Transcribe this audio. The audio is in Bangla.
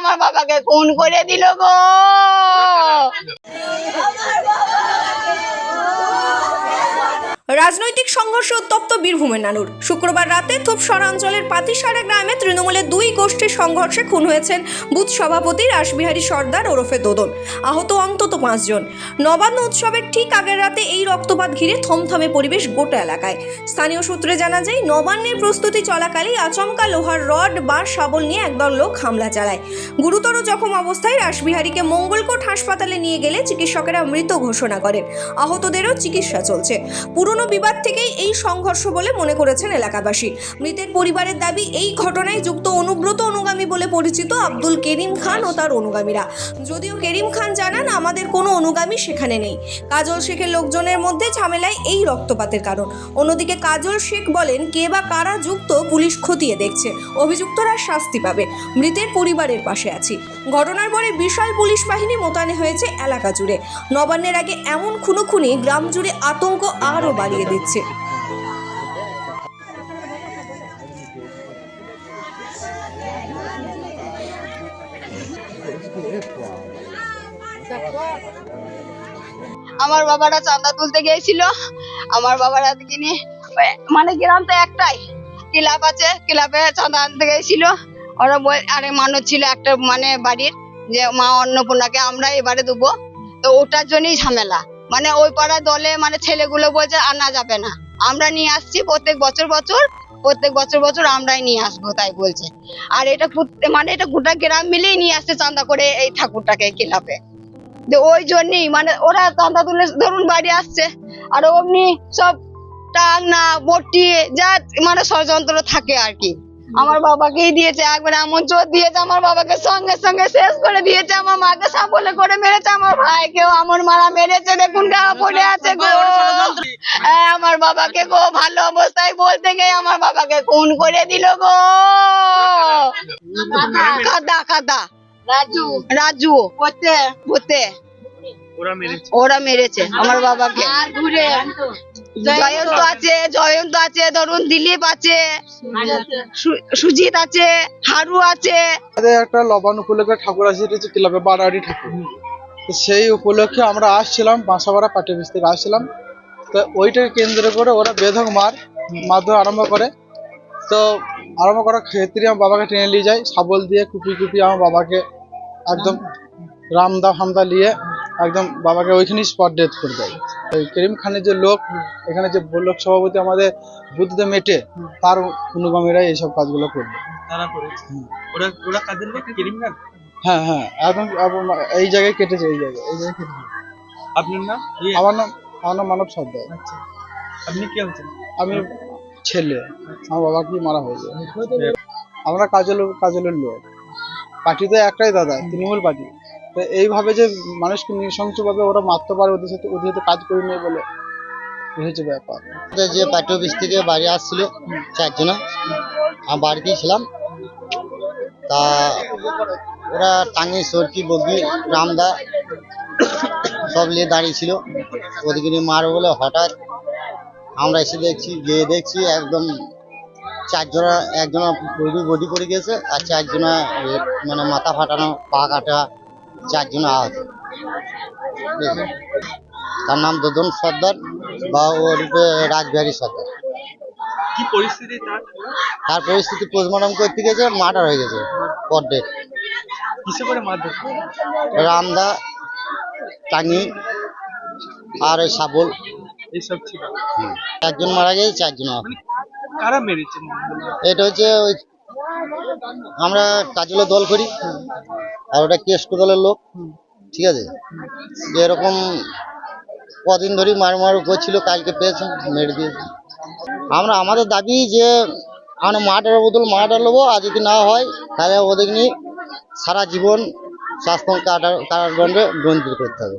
আমার বাবাকে খুন করে দিল গো। রাজনৈতিক সংঘর্ষে উত্তপ্ত বীরভূমের নানুর। শুক্রবার রাতে থুপসরা অঞ্চলের পাতিসারা গ্রামে তৃণমূলের দুই গোষ্ঠীর সংঘর্ষে খুন হয়েছেন বুথ সভাপতি রাসবিহারী সর্দার ওরফে দোদন। আহত অন্তত পাঁচজন। নবান্ন উৎসবের ঠিক আগের রাতে এই রক্তপাত ঘিরে থমথমে পরিবেশ গোটা এলাকায়। স্থানীয় সূত্রে জানা যায়, নবান্নের প্রস্তুতি চলাকালেই আচমকা লোহার রড বা শাবল নিয়ে একদল লোক হামলা চালায়। গুরুতর জখম অবস্থায় রাসবিহারীকে মঙ্গলকোট হাসপাতালে নিয়ে গেলে চিকিৎসকেরা মৃত ঘোষণা করেন। আহতদেরও চিকিৎসা চলছে। পুরনো বিবাদ থেকেই এই সংঘর্ষ বলে মনে করেছেন এলাকাবাসী। মৃতের পরিবারের দাবি, এই ঘটনায় যুক্ত অনুব্রত অনুগামী বলে পরিচিত আব্দুল করিম খান ও তার অনুগামীরা। যদিও করিম খান জানান, আমাদের কোনো অনুগামী সেখানে নেই। কাজল শেখের লোকজনের মধ্যে ঝামেলায় এই রক্তপাতের কারণ। অন্যদিকে কাজল শেখ বলেন, কে বা কারা যুক্ত পুলিশ খতিয়ে দেখছে, অভিযুক্তরা শাস্তি পাবে, মৃতের পরিবারের পাশে আছি। ঘটনার পরে বিশাল পুলিশ বাহিনী মোতায়েন হয়েছে এলাকা জুড়ে। নবান্নের আগে এমন খুনোখুনি গ্রাম জুড়ে আতঙ্ক আরও বাড়িয়ে দিচ্ছে। আমার বাবারা চাঁদা তুলতে গিয়েছিল। আমার বাবারা মানে গ্রাম তো একটাই। ক্লাব আছে, ক্লাবে চাঁদা আনতে গিয়েছিল। ওরা বল- আরে মানুষ ছিল একটা মানে বাড়ির, যে মা অন্নপূর্ণাকে আমরা এবারে দেবো। তো ওটার জন্যই ঝামেলা। মানে ওই পাড়ার দলে মানে ছেলেগুলো বলছে আনা যাবে না। আমরা নিয়ে আসছি প্রত্যেক বছর বছর, প্রত্যেক বছর বছর আমরাই নিয়ে আসব, তাই বলছে। আর এটা মানে এটা গোটা গ্রাম মিলেই নিয়ে আসছে চাঁদা করে এই ঠাকুরটাকে ক্লাবে। ওই জন্যই মানে ওরা চাঁদা তুলে ধরুন বাড়ি আসছে আর অমনি সব টাংনা বটি যা মানে ষড়যন্ত্র থাকে আর কি। আমার বাবাকেই দিয়েছে একবার এমন চোর দিয়েছে আমার বাবাকে সঙ্গে সঙ্গে শেষ করে দিয়েছে আমার মাকে সাবলে করে মেরেছে আমার ভাইকেও আমার মারা মেরেছে দেখুন গা পড়ে আছে গো। হ্যাঁ, আমার বাবাকে গো ভালো অবস্থায় বলতে গিয়ে আমার বাবাকে খুন করে দিল গো। কাদা কাদা। রাজু। রাজু ওরা মেরেছে। ওরা মেরেছে আমার বাবাকে। জয়ন্ত আছে জয়ন্ত আছে ধরুন দিলীপ আছে সুজিত আছে হারু আছে। একটা লবান উপলক্ষে ঠাকুর আছে এটা হচ্ছে ক্লাবে বারাড়ি ঠাকুর। সেই উপলক্ষে আমরা আসছিলাম বাঁশাপাড়া পাটি অফিস থেকে আসছিলাম। তো ওইটাকে কেন্দ্র করে ওরা বেধক মার মারধর আরম্ভ করে। তো আরম্ভ করার ক্ষেত্রে আমার বাবাকে টেনে নিয়ে যায় শাবল দিয়ে কুপি কুপি আমার বাবাকে একদম রামদা ফামদা নিয়ে একদম বাবাকে ওইখানেই স্পট ডেথ করে দেয়। এই করিম খানের যে লোক এখানে যে লোক সভাপতি আমাদের বুদ্ধ মেটে তার অনুগামীরাই এইসব কাজগুলো করবে। হ্যাঁ হ্যাঁ। একদম এই জায়গায় কেটেছে এই জায়গায় এই জায়গায় কেটেছে। আপনার নাম? আমার নাম আমার নাম মানব সর্দার। আচ্ছা। আপনি কে হচ্ছেন? আমি ছেলে। আমার বাবাকে মারা হয়েছে? আমরা কাজলের কাজলের লোক। পার্টি তো একটাই দাদা তৃণমূল পার্টি। তো এইভাবে যে মানুষকে নৃশংসভাবে ওরা মারতে পারে ওদের সাথে ওদের সাথে কাজ করে নেই বলে হচ্ছে ব্যাপার। যে পার্টি অফিস থেকে বাড়ি আসছিল চারজনা আমি বাড়িতেই ছিলাম। তা ওরা টাঙ্গি সরকি বগি রামদা সব নিয়ে দাঁড়িয়ে ছিল। ওদিকে নিয়ে মারবে বলে হঠাৎ আমরা এসে দেখছি গিয়ে দেখছি একদম চারজনা একজনা বডি বডি পড়ে গেছে আর চারজনা মানে মাথা ফাটানো পা কাটা চারজনা আহত। তার নাম দদন সর্দার বা ওর রাজবিহারী সর্দার। কি পরিস্থিতি তার? পরিস্থিতি পোস্টমর্টম করতে গেছে মার্ডার হয়ে গেছে পর মারধর? রামদা টাঙ্গি আর ওই শাবল এইসব ছিল। একজন মারা গেছে চারজন আহত। মানে কারা এটা হচ্ছে ওই আমরা কাজলের দল করি, আর ওটা কেষ্ট দলের লোক, ঠিক আছে? এরকম কদিন ধরে মার মার করছিল কালকে পেয়েছে, মেরে দিয়েছে। আমরা, আমাদের দাবি যে আমরা মাঠের বদল মাঠের নেব, আর যদি না হয়, তাহলে ওদের নিয়ে সারা জীবন স্বাস্থ্য কারাদণ্ডে দণ্ডিত করতে হবে।